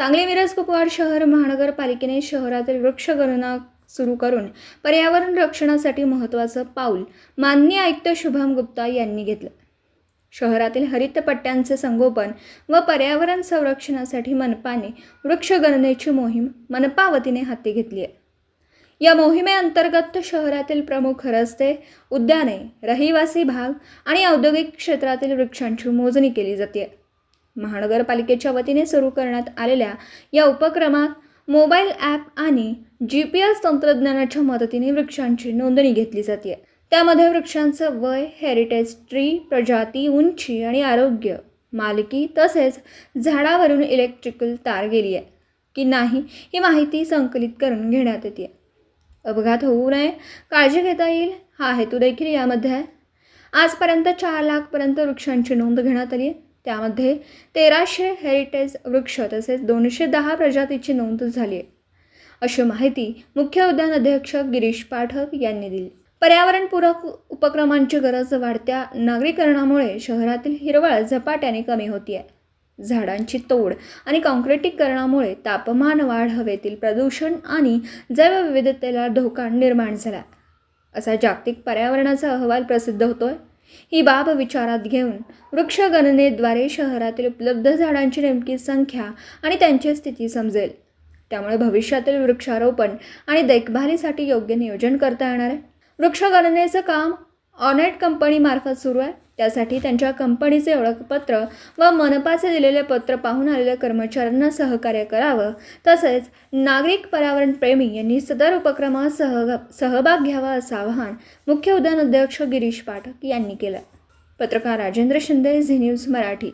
सांगली मिरज कुपवाड शहर महानगरपालिकेने शहरातील वृक्षगणना सुरू करून पर्यावरण रक्षणासाठी महत्त्वाचं पाऊल माननीय आयुक्त शुभम गुप्ता यांनी घेतलं. शहरातील हरित पट्ट्यांचे संगोपन व पर्यावरण संरक्षणासाठी मनपाने वृक्षगणनेची मोहीम मनपा वतीने हाती घेतली आहे. या मोहिमेअंतर्गत शहरातील प्रमुख रस्ते उद्याने रहिवासी भाग आणि औद्योगिक क्षेत्रातील वृक्षांची मोजणी केली जाते. महानगरपालिकेच्या वतीने सुरू करण्यात आलेल्या या उपक्रमात मोबाईल ॲप आणि जी पी एस तंत्रज्ञानाच्या मदतीने वृक्षांची नोंदणी घेतली जाते. त्यामध्ये वृक्षांचं वय हेरिटेज ट्री प्रजाती उंची आणि आरोग्य मालकी तसेच झाडावरून इलेक्ट्रिकल तार गेली आहे. की नाही ही माहिती संकलित करून घेण्यात येते. अपघात होऊ नये काळजी घेता येईल हा हेतू देखील यामध्ये आहे. आजपर्यंत चार लाखपर्यंत वृक्षांची नोंद घेण्यात आली आहे. त्यामध्ये तेराशे हेरिटेज वृक्ष तसेच दोनशे दहा प्रजातीची नोंद झाली आहे. अशी माहिती मुख्य उद्यान अध्यक्ष गिरीश पाठक यांनी दिली. पर्यावरणपूरक उपक्रमांची गरज वाढत्या नागरीकरणामुळे शहरातील हिरवळ झपाट्याने कमी होती आहे झाडांची तोड आणि काँक्रिटीकरणामुळे तापमान वाढ हवेतील प्रदूषण आणि जैवविविधतेला धोका निर्माण झाला. असा जागतिक पर्यावरणाचा अहवाल प्रसिद्ध होतोय. ही बाब विचारात घेऊन वृक्षगणनेद्वारे शहरातील उपलब्ध झाडांची नेमकी संख्या आणि त्यांची स्थिती समजेल. त्यामुळे भविष्यातील वृक्षारोपण आणि देखभालीसाठी योग्य नियोजन करता येणार आहे. वृक्षगणनेचं काम ऑनेट कंपनीमार्फत सुरू आहे. त्यासाठी त्यांच्या कंपनीचे ओळखपत्र व मनपाचे दिलेले पत्र पाहून आलेल्या कर्मचाऱ्यांना सहकार्य करावं. तसेच नागरिक पर्यावरणप्रेमी यांनी सदर उपक्रमात सह सहभाग घ्यावा असं आवाहन मुख्य उद्यान अध्यक्ष गिरीश पाठक यांनी केलं. पत्रकार राजेंद्र शिंदे झी न्यूज मराठी.